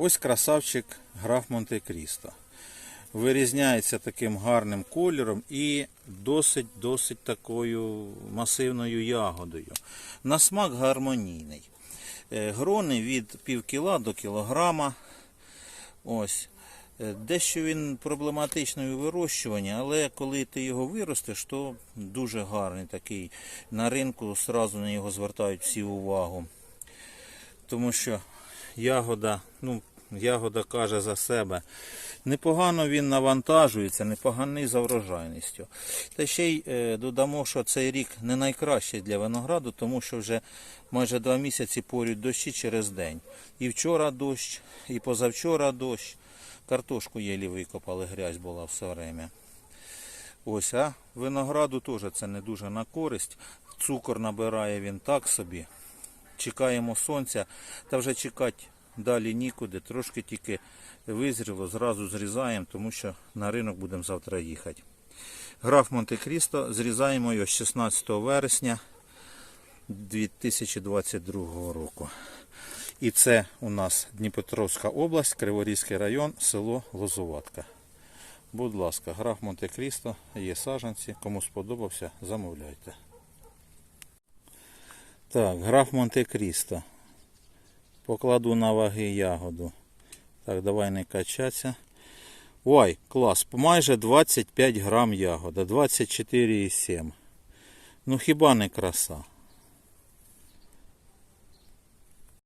Ось красавчик граф Монте-Крісто. Вирізняється таким гарним кольором і досить-досить такою масивною ягодою. На смак гармонійний. Е, Грони від пів кіла до кілограма. Ось. Е, Дещо він проблематичний у вирощуванні, але коли ти його виростеш, то дуже гарний такий. На ринку одразу на нього звертають всі увагу. Тому що ягода, ну, ягода каже за себе. Непогано він навантажується, непоганий за врожайністю. Та ще й е, додамо, що цей рік не найкращий для винограду, тому що вже майже два місяці порють дощі через день. І вчора дощ, і позавчора дощ. Картошку єлі викопали, грязь була все время. Ось, а винограду теж це не дуже на користь. Цукор набирає він так собі. Чекаємо сонця, та вже чекати далі нікуди. Трошки тільки визріло, зразу зрізаємо, тому що на ринок будемо завтра їхати. Граф Монте-Крісто зрізаємо його 16 вересня 2022 року. І це у нас Дніпропетровська область, Криворізький район, село Лозуватка. Будь ласка, граф Монте-Крісто, є саджанці. Кому сподобався, замовляйте. Так, граф Монте-Крісто. Покладу на ваги ягоду. Так, давай не качатися. Ой, клас, майже 25 грам ягода, 24,7. Ну хіба не краса?